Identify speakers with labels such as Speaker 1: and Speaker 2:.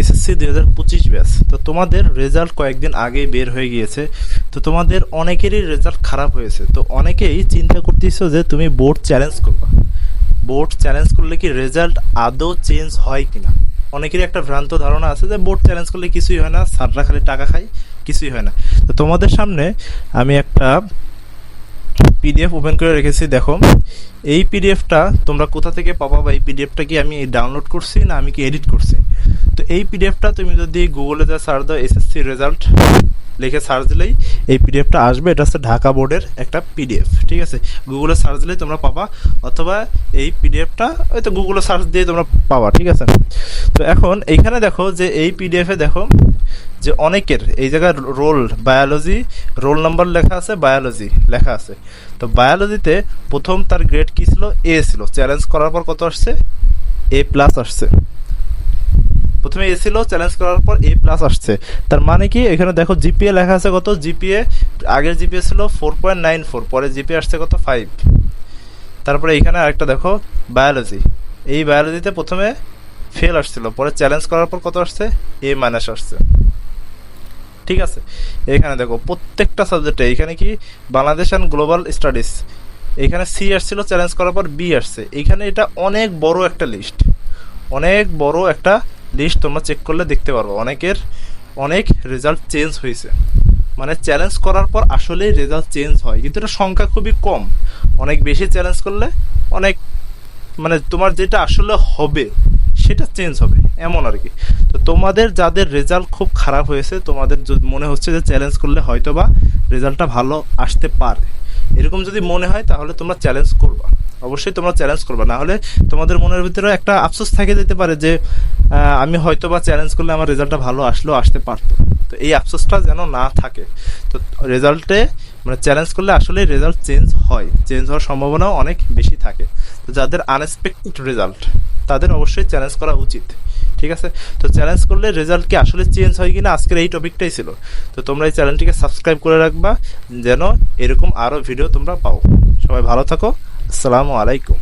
Speaker 1: SSC দুই হাজার পঁচিশ ব্যাচ তো তোমাদের রেজাল্ট কয়েকদিন আগেই বের হয়ে গিয়েছে। তো তোমাদের অনেকেরই রেজাল্ট খারাপ হয়েছে। তো অনেকেই চিন্তা করতেছো যে তুমি বোর্ড চ্যালেঞ্জ করবা। বোর্ড চ্যালেঞ্জ করলে কি রেজাল্ট আদৌ চেঞ্জ হয় কিনা? অনেকেরই একটা ভ্রান্ত ধারণা আছে যে বোর্ড চ্যালেঞ্জ করলে কিছুই হয় না, স্যাররা খালি টাকা খায়, কিছুই হয় না। তো তোমাদের সামনে আমি একটা পিডিএফ ওপেন করে রেখেছি, দেখো। এই পিডিএফটা তোমরা কোথা থেকে পাবা বা এই পিডিএফটা কি আমি ডাউনলোড করছি না আমি কি এডিট করছি? তো এই পিডিএফটা তুমি যদি গুগলে যা সার্চ দাও এসএসসি রেজাল্ট লিখে সার্চ দিলেই এই পিডিএফটা আসবে। এটা হচ্ছে ঢাকা বোর্ডের একটা পিডিএফ ঠিক আছে? গুগলে সার্চ দিলেই তোমরা পাবা, অথবা এই পিডিএফটা হয়তো গুগলে সার্চ দিয়ে তোমরা পাবা, ঠিক আছে? তো এখন এইখানে দেখো যে এই পিডিএফে দেখো যে অনেকের, এই জায়গায় রোল বায়োলজি রোল নাম্বার লেখা আছে বায়োলজি লেখা আছে। তো বায়োলজিতে প্রথম তার গ্রেড কি ছিল? এ ছিল। চ্যালেঞ্জ করার পর কত আসছে? এ প্লাস আসছে। প্রথমে এ ছিল চ্যালেঞ্জ করার পর এ প্লাস আসছে। তার মানে কি? এখানে দেখো জিপিএ লেখা আছে কত? জিপিএ আগের জিপিএ ছিল ফোর পয়েন্ট নাইন ফোর পরে জিপিএ আসছে কত? ফাইভ তারপরে এখানে আরেকটা দেখো বায়োলজি এই বায়োলজিতে প্রথমে ফেল আসছিল। পরে চ্যালেঞ্জ করার পর কত আসছে? এ মাইনাস আসছে। ঠিক আছে? এখানে দেখো, প্রত্যেকটা সাবজেক্টে এখানে কি? বাংলাদেশ অ্যান্ড গ্লোবাল স্টাডিজ এখানে সি আসছিল চ্যালেঞ্জ করার পর বি আসছে। এখানে এটা অনেক বড় একটা লিস্ট অনেক বড় একটা লিস্ট তোমরা চেক করলে দেখতে পারব। অনেকের, অনেক রেজাল্ট চেঞ্জ হয়েছে। মানে চ্যালেঞ্জ করার পর আসলেই রেজাল্ট চেঞ্জ হয়। কিন্তু এটা সংখ্যা খুবই কম। অনেক বেশি চ্যালেঞ্জ করলে অনেক মানে তোমার যেটা আসলে হবে সেটা চেঞ্জ হবে, এমন আর কি। তো তোমাদের যাদের রেজাল্ট খুব খারাপ হয়েছে, তোমাদের মনে হচ্ছে যে চ্যালেঞ্জ করলে হয়তো বা রেজাল্টটা ভালো আসতে পারে। এরকম যদি মনে হয়, তাহলে তোমরা চ্যালেঞ্জ করবা। অবশ্যই তোমরা চ্যালেঞ্জ করবা। না হলে তোমাদের মনের ভিতরে একটা আফসোস থেকে যেতে পারে যে আমি হয়তো বা চ্যালেঞ্জ করলে আমার রেজাল্টটা ভালো আসলেও আসতে পারতো। তো এই আফসোসটা যেন না থাকে। তো রেজাল্টে মানে চ্যালেঞ্জ করলে আসলে রেজাল্ট চেঞ্জ হয়। চেঞ্জ হওয়ার সম্ভাবনাও অনেক বেশি থাকে। তো যাদের আনএক্সপেক্টেড রেজাল্ট তাদের অবশ্যই চ্যালেঞ্জ করা উচিত, ঠিক আছে? তো চ্যালেঞ্জ করলে রেজাল্ট কি আসলে চেঞ্জ হয় কিনা আজকের এই টপিকটাই ছিল। তো তোমরা এই চ্যানেলটিকে সাবস্ক্রাইব করে রাখবা, যেন এরকম আরও ভিডিও তোমরা পাও। সবাই ভালো থাকো, আসসালামু আলাইকুম।